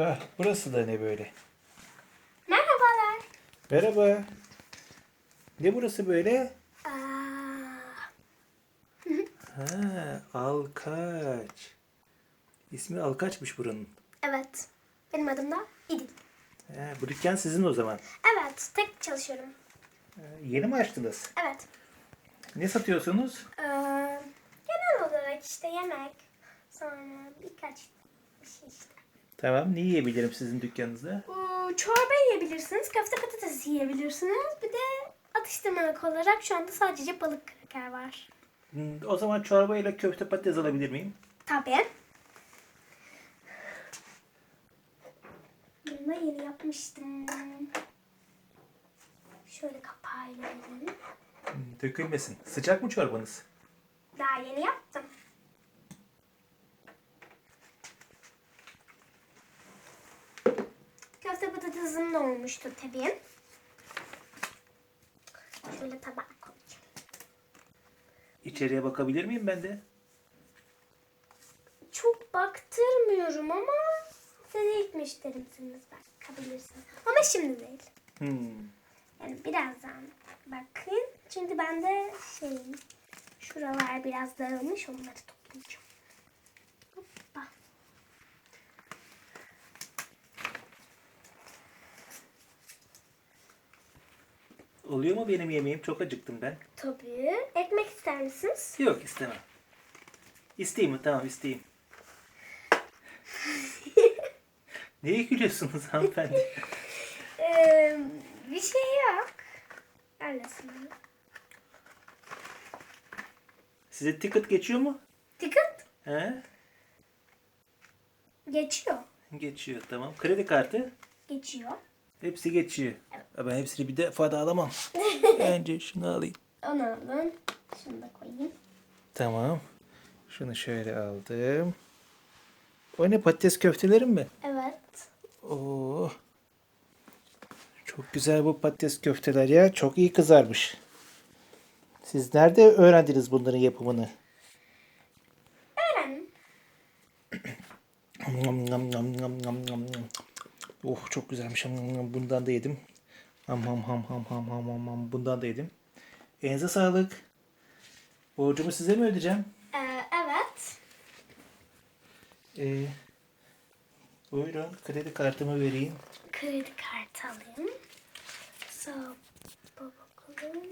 Ah, burası da ne böyle? Merhabalar. Merhaba. Ne burası böyle? Aa, Ha, Alkaç. İsmi Alkaç'mış buranın. evet. Benim adım da İdil. Ha, bu dükkan sizin o zaman. Evet. Tek çalışıyorum. Ha, yeni mi açtınız? Evet. Ne satıyorsunuz? Ee, genel olarak işte yemek. Sonra birkaç bir şey işte. Tamam, ne yiyebilirim sizin dükkanınızda? Çorba yiyebilirsiniz. Köfte patates yiyebilirsiniz. Bir de atıştırmalık olarak şu anda sadece balık kraker var. Hmm, O zaman çorba ile köfte patates alabilir miyim? Tabii. Bunu yeni yapmıştım. Şöyle kapağıyla verelim. Hmm, Dökülmesin. Sıcak mı çorbanız? Daha yeni yaptım. Köfte patatesim de olmuştu tabii. Şöyle tabağa koyacağım. İçeriye bakabilir miyim ben de? Çok baktırmıyorum ama siz ilk müşterimsiniz bakabilirsiniz. Ama şimdi değil. Hmm. Yani birazdan bakın. Çünkü ben de şey şuralar biraz dağılmış onları toplayacağım. Oluyor mu benim yemeğim? Çok acıktım ben. Tabii. Ekmek ister misiniz? Yok istemem. İsteyeyim mi? Tamam isteyeyim. Neye gülüyorsunuz hanımefendi? Ee, bir şey yok. Öylesin. Size ticket geçiyor mu? Ticket He? geçiyor. Geçiyor tamam. Kredi kartı? Geçiyor. Hepsi geçiyor. Ha, Ben hepsini bir defa da alamam. Önce şunu alayım. Onu alın. Şunu da koyayım. Tamam. Şunu şöyle aldım. O ne patates köftelerim mi? Evet. Oo. Çok güzel bu patates köfteler ya. Çok iyi kızarmış. Siz nerede öğrendiniz bunların yapımını? Öğrenin. Oh çok güzelmiş. Bundan da yedim. Ham ham ham ham ham ham ham ham. Bundan da yedim. Elinize sağlık. Borcumu size mi ödeyeceğim? Ee, evet. Ee, buyurun kredi kartımı vereyim. Kredi kartı alayım. So, bakalım.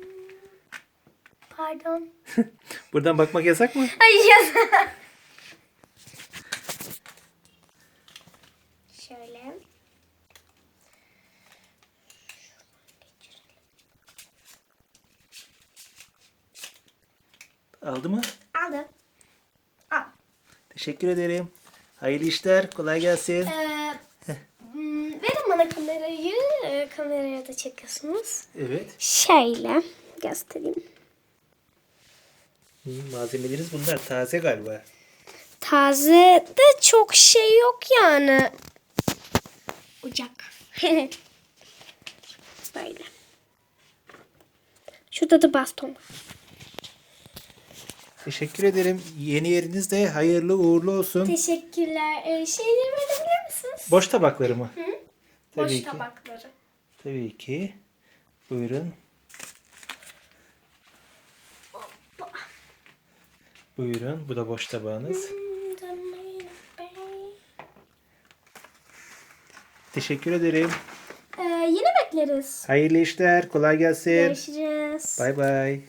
Pardon. Buradan bakmak yasak mı? Hayır. Şöyle. Aldı mı? Aldım. Al. Teşekkür ederim. Hayırlı işler. Kolay gelsin. Ee, hmm, verin bana kamerayı. Ee, kameraya da çekiyorsunuz. Evet. Şöyle göstereyim. Hmm, malzemeleriniz bunlar. Taze galiba. Taze de çok şey yok yani. Ocak. Böyle. Şurada da baston. var. Teşekkür ederim. Yeni yeriniz de hayırlı uğurlu olsun. Teşekkürler. Ee, şeyleri verebilir misiniz? Boş tabakları mı? Tabii Boş ki. tabakları. Tabii ki. Buyurun. Buyurun. Bu da boş tabağınız. Teşekkür ederim. Ee, yine bekleriz. Hayırlı işler. Kolay gelsin. Görüşürüz. Bay bay.